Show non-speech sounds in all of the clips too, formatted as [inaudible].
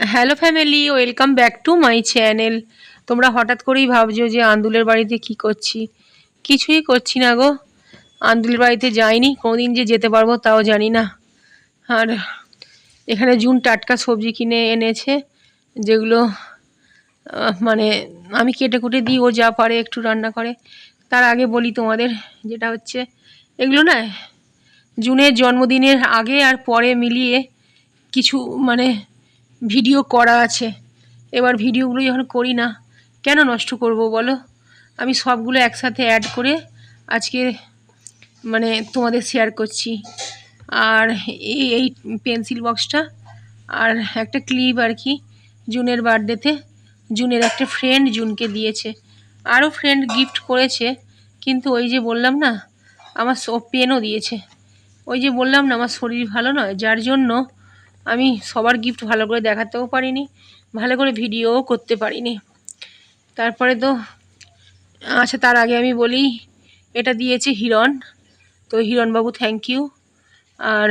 Hello family welcome back to my channel তোমরা হঠাৎ করেই ভাবছ যে আন্দুলের বাড়িতে কি করছি? কিছুই করছি না গো। আন্দুলের বাড়িতে যাইনি, কোনোদিন যে যেতে পারব তাও জানি না। আর এখানে জুন টাটকা সবজি কিনে এনেছে, যেগুলো মানে আমি কেটে কুটে দিই, ও যা পারে, একটু রান্না করে। তার আগে বলি তোমাদের, যেটা হচ্ছে, এগুলো না, জুনের জন্মদিনের আগে আর পরে মিলিয়ে কিছু মানে ভিডিও করা আছে। এবার ভিডিওগুলো যখন করি না, কেন নষ্ট করব বলো? আমি সবগুলো একসাথে অ্যাড করে আজকে মানে তোমাদের শেয়ার করছি। আর এই এই পেন্সিল বক্সটা আর একটা ক্লিপ আর কি, জুনের বার্থডেতে জুনের একটা ফ্রেন্ড জুনকে দিয়েছে। আরও ফ্রেন্ড গিফট করেছে, কিন্তু ওই যে বললাম না, আমার পেনও দিয়েছে। ওই যে বললাম না, আমার শরীর ভালো নয়, যার জন্য আমি সবার গিফট ভালো করে দেখাতেও পারিনি, ভালো করে ভিডিওও করতে পারিনি। তারপরে তো আচ্ছা তার আগে আমি বলি, এটা দিয়েছে হিরণ, তো হিরণবাবু থ্যাংক ইউ আর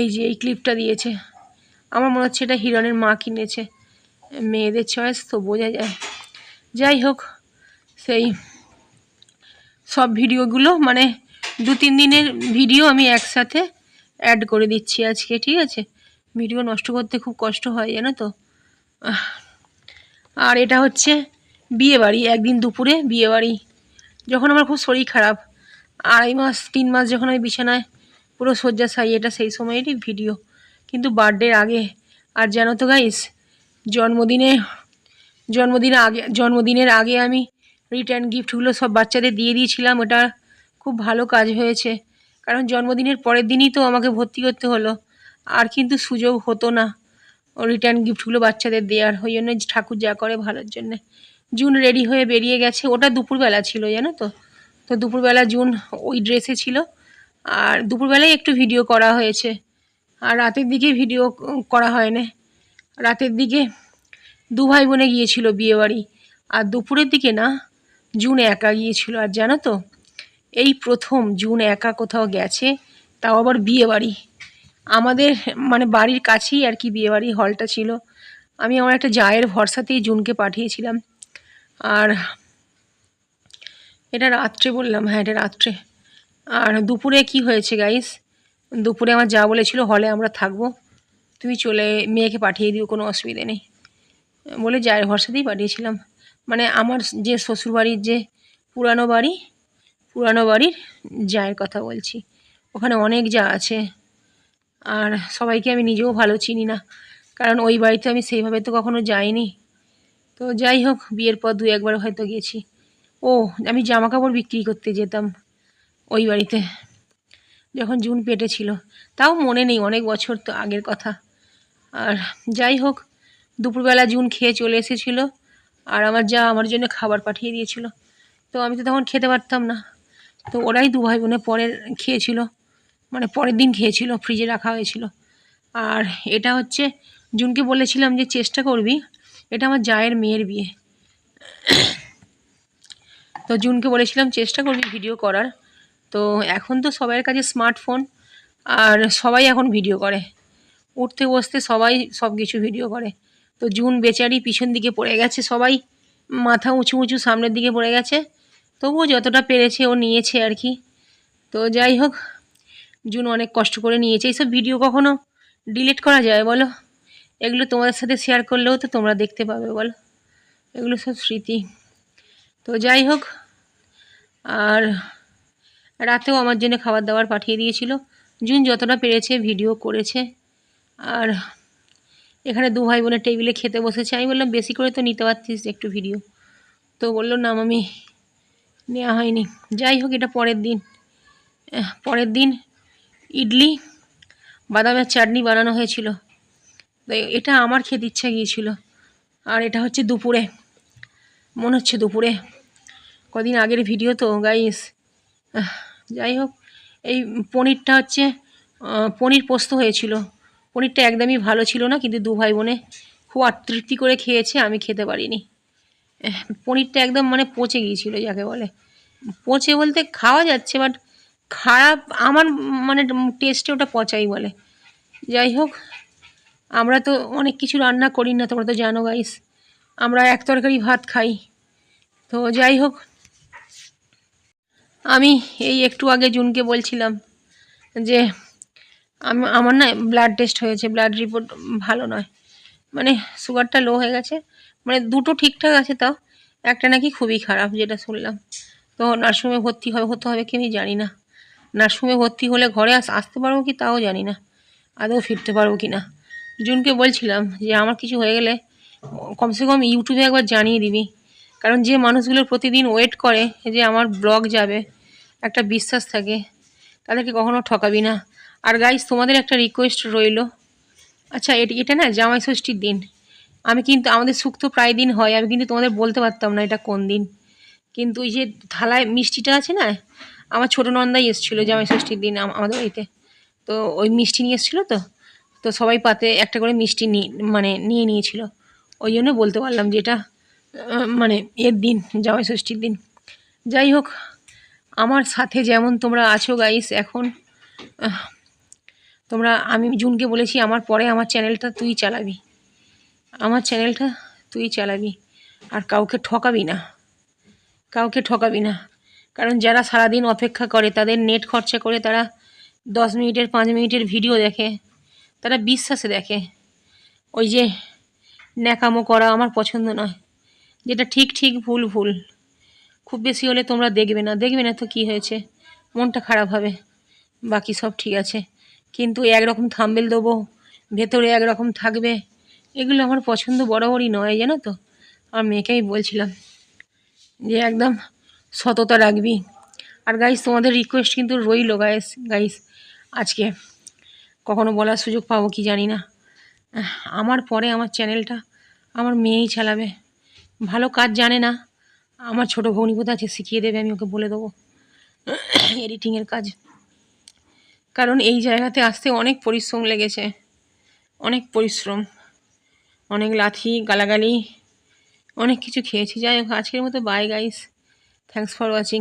এই যে এই ক্লিপটা দিয়েছে, আমার মনে হচ্ছে এটা হিরণের মা কিনেছে, মেয়েদের চয়েস তো বোঝা যায়। যাই হোক, সেই সব ভিডিওগুলো মানে দু তিন দিনের ভিডিও আমি একসাথে অ্যাড করে দিচ্ছি আজকে, ঠিক আছে? ভিডিও নষ্ট করতে খুব কষ্ট হয়, জানো তো? আর এটা হচ্ছে বিয়ে বাড়ি, একদিন দুপুরে বিয়ে বাড়ি। যখন আমার খুব শরীর খারাপ, আড়াই মাস, তিন মাস যখন আমি বিছানায় পুরো শয্যাশায়ী এটা সেই সময়েরই ভিডিও কিন্তু বার্থডের আগে, আর জানো তো গাইস জন্মদিনে জন্মদিনে আগে, জন্মদিনের আগে আমি রিটার্ন গিফটগুলো সব বাচ্চাদের দিয়ে দিয়েছিলাম, ওটা খুব ভালো কাজ হয়েছে। কারণ জন্মদিনের পরের দিনই তো আমাকে ভর্তি করতে হলো। আর কিন্তু সুযোগ হতো না রিটার্ন গিফটগুলো বাচ্চাদের দেওয়ার, ওই জন্য ঠাকুর যা করে ভালোর জন্যে। জুন রেডি হয়ে বেরিয়ে গেছে। ওটা দুপুরবেলা ছিল, জানো তো? তো দুপুরবেলা জুন ওই ড্রেসে ছিল। আর দুপুরবেলায় একটু ভিডিও করা হয়েছে। আর রাতের দিকে ভিডিও করা হয় না রাতের দিকে দু ভাই বোনে গিয়েছিল বিয়েবাড়ি। আর দুপুরের দিকে না জুন একা গিয়েছিল। আর জানো তো? এই প্রথম জুন একা কোথাও গেছে, তাও আবার বিয়ে বাড়ি। আমাদের মানে বাড়ির কাছেই আর কি বিয়ে বাড়ি হলটা ছিল। আমি আমার একটা জায়ের ভরসাতেই জুনকে পাঠিয়েছিলাম। আর এটা রাত্রে বললাম হ্যাঁ এটা রাত্রে। আর দুপুরে কি হয়েছে গাইস দুপুরে আমার যা বলেছিল, হলে আমরা থাকব। তুমি চলে, মেয়েকে পাঠিয়ে দিও, কোনো অসুবিধে নেই। বলে জায়ের ভরসাতেই পাঠিয়েছিলাম। মানে আমার যে শ্বশুরবাড়ির যে পুরানো বাড়ি পুরানো বাড়ির জায়ের কথা বলছি। ওখানে অনেক যা আছে। আর সবাইকে আমি নিজেও ভালো চিনি না। কারণ ওই বাড়িতে আমি সেইভাবে তো কখনো যাইনি। তো যাই হোক, বিয়ের পর দু একবার হয়তো গেছি। ও, আমি জামা কাপড় বিক্রি করতে যেতাম ওই বাড়িতে, যখন জুন পেটে ছিল। তাও মনে নেই, অনেক বছর তো আগের কথা। আর যাই হোক, দুপুরবেলা জুন খেয়ে চলে এসেছিল। আর আমার যা আমার জন্য খাবার পাঠিয়ে দিয়েছিল। তো আমি তো তখন খেতে পারতাম না। তো ওরাই দু ভাই বোনে পরের খেয়েছিল মানে পরের দিন খেয়েছিল ফ্রিজে রাখা হয়েছিল। আর এটা হচ্ছে, জুনকে বলেছিলাম যে চেষ্টা করবি, এটা আমার জায়ের মেয়ের বিয়ে। তো জুনকে বলেছিলাম চেষ্টা করবি ভিডিও করার। তো এখন তো সবাইয়ের কাছে স্মার্টফোন আর সবাই এখন ভিডিও করে। উঠতে বসতে সবাই সব কিছু ভিডিও করে। তো জুন বেচারি পিছন দিকে পড়ে গেছে, সবাই মাথা উঁচু উঁচু সামনের দিকে পড়ে গেছে। তবুও যতটা পেরেছে ও নিয়েছে আর কি। তো যাই হোক, জুন অনেক কষ্ট করে নিয়েছে। এইসব ভিডিও কখনো ডিলিট করা যায় বলো? এগুলো তোমাদের সাথে শেয়ার করলেও তো তোমরা দেখতে পাবে বলো? এগুলো সব স্মৃতি। তো যাই হোক, আর রাতেও আমার জন্য খাবার দাবার পাঠিয়ে দিয়েছিল। জুন যতটা পেরেছে ভিডিও করেছে। আর এখানে দু ভাই বোনের টেবিলে খেতে বসেছে। আমি বললাম, বেশি করে তো নিতে পারতিস একটু ভিডিও তো বলল, না মামি নেওয়া হয়নি। যাই হোক, এটা পরের দিন। পরের দিন ইডলি বাদামের চাটনি বানানো হয়েছিল। তো এটা আমার খেতে ইচ্ছা গিয়েছিল। আর এটা হচ্ছে দুপুরে। মনে হচ্ছে দুপুরে। কদিন আগের ভিডিও তো গাইস যাই হোক, এই পনিরটা হচ্ছে পনির পোস্ত হয়েছিল। পনিরটা একদমই ভালো ছিল না, কিন্তু দু ভাই বোনে খুব তৃপ্তি করে খেয়েছে, আমি খেতে পারিনি। পনিরটা একদম মানে পচে গিয়েছিল, যাকে বলে। পচে বলতে খাওয়া যাচ্ছে বাট খারাপ, আমার মানে টেস্টে ওটা পচাই বলে। যাই হোক, আমরা তো অনেক কিছু রান্না করি না, তোমরা তো জানো গাইস আমরা এক তরকারি ভাত খাই। তো যাই হোক, আমি এই একটু আগে জুনকে বলছিলাম যে, আমি, আমার না ব্লাড টেস্ট হয়েছে ব্লাড রিপোর্ট ভালো নয়। মানে সুগারটা লো হয়ে গেছে। মানে দুটো ঠিকঠাক আছে তাও। একটা নাকি খুবই খারাপ যেটা শুনলাম। তো নার্সিংহোমে ভর্তি হবে, হতে হবে কি আমি জানি না। নার্সিংহোমে ভর্তি হলে ঘরে আস আসতে পারব কি তাও জানি না। আদৌ ফিরতে পারব কি না। জুনকে বলছিলাম যে আমার কিছু হয়ে গেলে কমসে কম ইউটিউবে একবার জানিয়ে দিবি। কারণ যে মানুষগুলো প্রতিদিন ওয়েট করে যে আমার ব্লগ যাবে, একটা বিশ্বাস থাকে, তাদেরকে কখনো ঠকাবি না। আর গাইস তোমাদের একটা রিকোয়েস্ট রইল। আচ্ছা এটা না জামাই ষষ্ঠীর দিন। আমি কিন্তু, আমাদের সুখ তো প্রায় দিন হয়, আমি কিন্তু তোমাদের বলতে পারতাম না এটা কোন দিন। কিন্তু ওই যে থালায় মিষ্টিটা আছে না, আমার ছোটো নন্দাই এসেছিল জামাই ষষ্ঠীর দিন আমাদের বাড়িতে। তো ওই মিষ্টি নিয়ে এসেছিল তো তো সবাই পাতে একটা করে মিষ্টি নিয়ে মানে নিয়ে নিয়েছিল। ওই জন্য বলতে পারলাম যে এটা মানে এর দিন জামাই ষষ্ঠীর দিন। যাই হোক, আমার সাথে যেমন তোমরা আছো গাইস এখন তোমরা, আমি জুনকে বলেছি, আমার পরে আমার চ্যানেলটা তুই চালাবি। আমার চ্যানেলটা তুই চালাবি আর কাউকে ঠকাবি না। কাউকে ঠকাবি না। কারণ যারা সারাদিন অপেক্ষা করে, তাদের নেট খরচা করে তারা দশ মিনিটের, পাঁচ মিনিটের ভিডিও দেখে, তারা বিশ্বাসে দেখে। ওই যে ন্যাকামো করা আমার পছন্দ নয়। যেটা ঠিক ঠিক ভুল ভুল। খুব বেশি হলে তোমরা দেখবে না। দেখবে না তো কি হয়েছে? মনটা খারাপ হবে। বাকি সব ঠিক আছে। কিন্তু একরকম থাম্বেল দেবো, ভেতরে একরকম থাকবে। এগুলো আমার পছন্দ বরাবরই নয়, জানো তো। আমার মেয়েকে আমি বলছিলাম যে একদম সততা রাখবি। আর গাইস তোমাদের রিকোয়েস্ট কিন্তু রইল গাইস গাইস আজকে। কখনো বলার সুযোগ পাবো কি জানি না। আমার পরে আমার চ্যানেলটা, আমার মেয়েই চালাবে। ভালো কাজ জানে না, আমার ছোটো ভগ্নি কোথা আছে শিখিয়ে দেবে, আমি ওকে বলে দেবো। [clears throat] এডিটিংয়ের কাজ। কারণ এই জায়গাতে আসতে অনেক পরিশ্রম লেগেছে। অনেক পরিশ্রম। অনেক লাথি, গালাগালি, অনেক কিছু খেয়েছি। যাই হোক, আজকের মতো bye guys thanks for watching